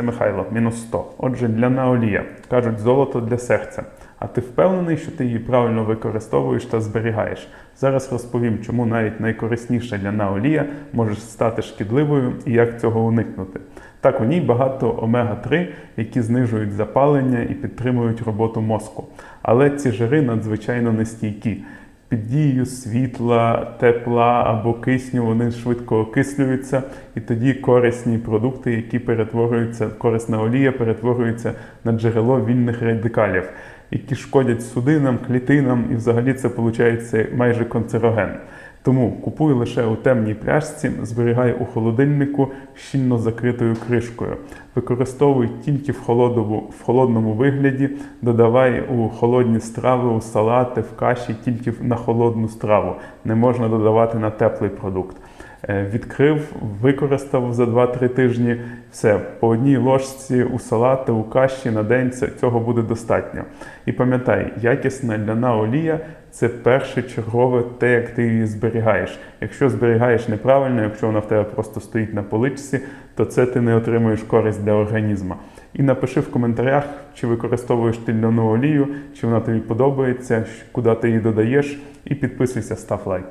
Це Михайло, мінус 100. Отже, ляна олія. Кажуть, золото для серця. А ти впевнений, що ти її правильно використовуєш та зберігаєш? Зараз розповім, чому навіть найкорисніша ляна олія може стати шкідливою і як цього уникнути. Так, у ній багато омега-3, які знижують запалення і підтримують роботу мозку. Але ці жири надзвичайно нестійкі. Під дією світла, тепла або кисню вони швидко окислюються, і тоді корисні продукти, які перетворюються, корисна олія перетворюється на джерело вільних радикалів, які шкодять судинам, клітинам, і взагалі це виходить майже канцероген. Тому купуй лише у темній пляшці, зберігай у холодильнику щільно закритою кришкою. Використовуй тільки в холодному, в холодному вигляді, додавай у холодні страви, у салати, в каші тільки на холодну страву. Не можна додавати на теплий продукт. Е, Відкрив, використав за 2-3 тижні. Все, по одній ложці у салати, у каші на день цього буде достатньо. І пам'ятай, якісна ляна олія це перше чергове те, як ти її зберігаєш. Якщо зберігаєш неправильно, якщо вона в тебе просто стоїть на поличці, то це ти не отримуєш користь для організму. І напиши в коментарях, чи використовуєш ти ляну олію, чи вона тобі подобається, куди ти її додаєш, і підписуйся, став лайк.